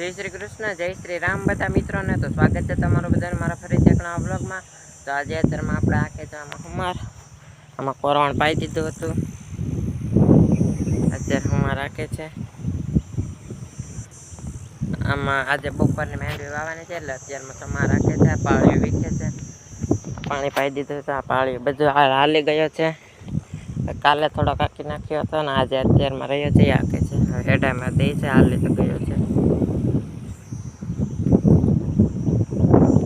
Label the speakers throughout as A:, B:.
A: જય શ્રી કૃષ્ણ, જય શ્રી રામ બધા મિત્રોને. તો સ્વાગત છે તમારું બધાને મારા ફરી નવા બ્લોગમાં તો આજે અત્યારમાં આપણે આખે તો આમાં હુમાર, આમાં કોરવણ પાઈ દીધું હતું. અત્યારે હુમાર રાખે છે. આમાં આજે બપોરની મહેંદી વાવવાની છે એટલે અત્યારમાં ચમા રાખે છે, પાળીઓ વીખે છે. પાણી પાઈ દીધું છે, આ પાળીઓ બધું હાલ હાલી ગયો છે. કાલે થોડો કાકી નાખ્યો હતો ને આજે અત્યારમાં રહ્યો છે, એ આખે છે. હેડામાં દે છે, હાલી તો ગયો છે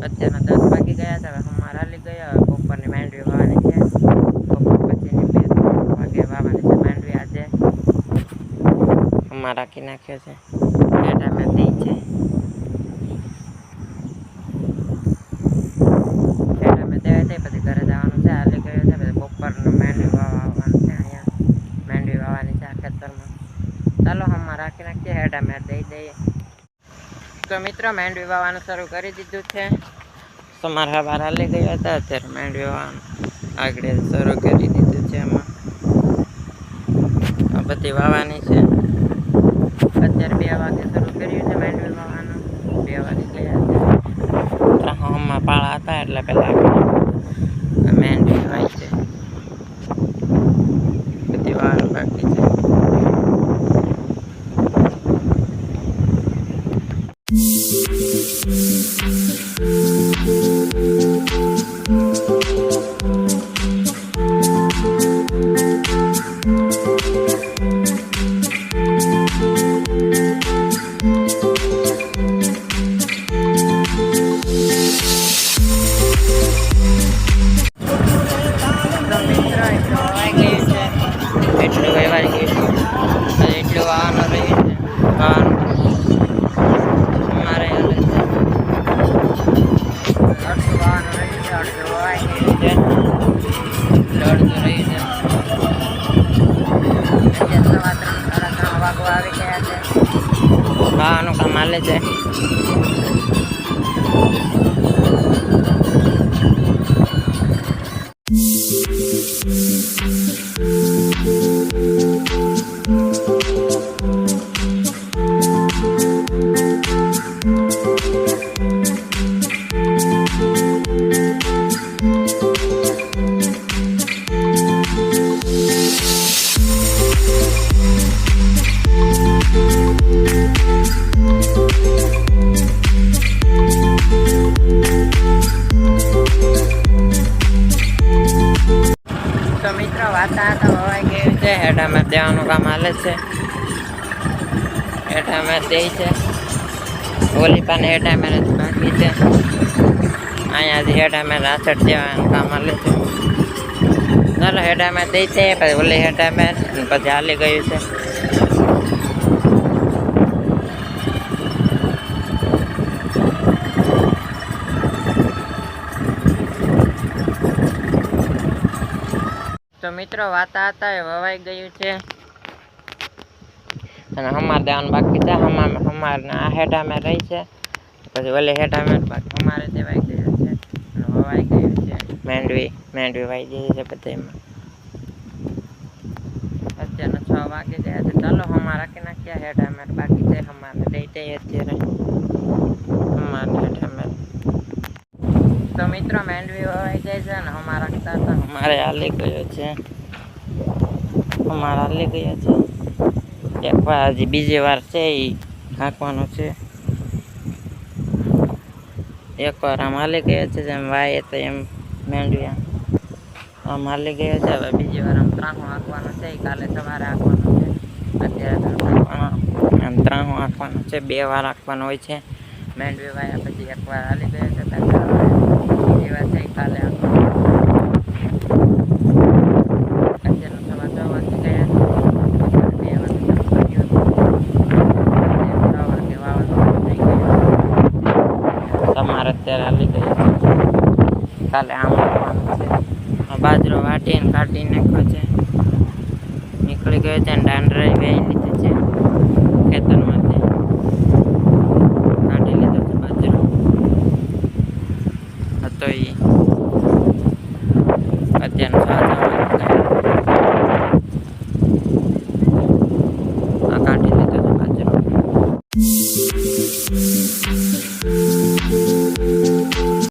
A: અત્યારના દસ વાગી ગયા છે હવે અમારે હાલી ગયા હવે બપોરની માંડવી વાવવાની છે બપોર પછીની બે વાગે વાવવાની છે માંડવી આજે અમારે રાખી નાખ્યો છે. હેડામાં દે છે. હેડામાં દેવાય છે પછી ઘરે જવાનું છે. હાલી ગયો છે બપોરનું માંડવી વાવવાનું છે અહીંયા. મેંડવી વાવવાની છે આ ખેતરમાં. ચાલો હમણાં રાખી નાખીએ હેડામાં દઈ દઈએ. તો મિત્રો, મેંડવી વાવવાનું શરૂ કરી દીધું છે. તમારા બહાર હાલી ગયા હતા, અત્યારે મેંડવી વાવવાનું આગળ શરૂ કરી દીધું છે એમાં બધી વાવવાની છે. અત્યારે બે વાગે શરૂ કર્યું છે માંડવી વાવવાનું બે વાગે ગયા. હતા પાળા હતા એટલે પેલા છે. અડધું રહ્યું છે. ખાવાનું કામ હાલે છે. તો મિત્રો વાતા તો હવાઈ ગયું છે હેડામાં દેવાનું કામ હાલે છે. હેડામાં દે છે. ઓલી પાને હેડામાં જ બાકી છે. અહીંયાથી હેડામાં રાસડ દેવાનું કામ હાલે છે. ચાલો હેડામાં દઈ છે, પછી ઓલી હેડામાં પછી હાલી ગયું છે. તો મિત્રો વાતા હતા એ વવાઈ ગયું છે. અને હમાર દેવાનું બાકી છે હમાર હમારના આ હેઠામાં રહી છે. પછી ઓલે હેઠામાં બાકી અમારે દેવાઈ ગયું છે. અને વવાઈ ગયું છે. મેંડવી મેંડવી વાઈ ગઈ છે બધામાં અત્યારના છ વાગે ગયા છે. ચાલો હમાર રાખી નાખ્યા હેઠામાં બાકી છે. હમારને દઈ દઈએ અત્યારે. હમારને હેઠામાં તો મિત્રો મેંડવી વવાઈ જાય છે ને, અમારા રાખતા હતા અમારે હાલી ગયો છે. અમારે હાલી ગયો છે. એક વાર હજી બીજી વાર છે એ હાંકવાનું છે. એક વાર આમ હાલી ગયો છે, જેમ વાય તો એમ મેંડવી આમ હાલી ગયો છે, હવે બીજી વાર આમ ત્રાહું હાંકવાનું છે કાલે સવારે હાંકવાનું છે. અત્યારે તો આમ ત્રાહું હાંકવાનું છે, બે વાર હાંકવાનું હોય છે. મેંડવી વાયા પછી એક વાર હાલી ગયો છે પાછા હવે બીજી વાર છે એ કાલે અત્યારનો સવા છ વાગી ગયા બે વાગે થઈ ગયું તમારે અત્યારે હાલી કાલે આમ છે બાજરો વાટીને કાઢી નાખ્યો છે નીકળી ગયો છે અને દાંડરાઈ વેઈ લીધી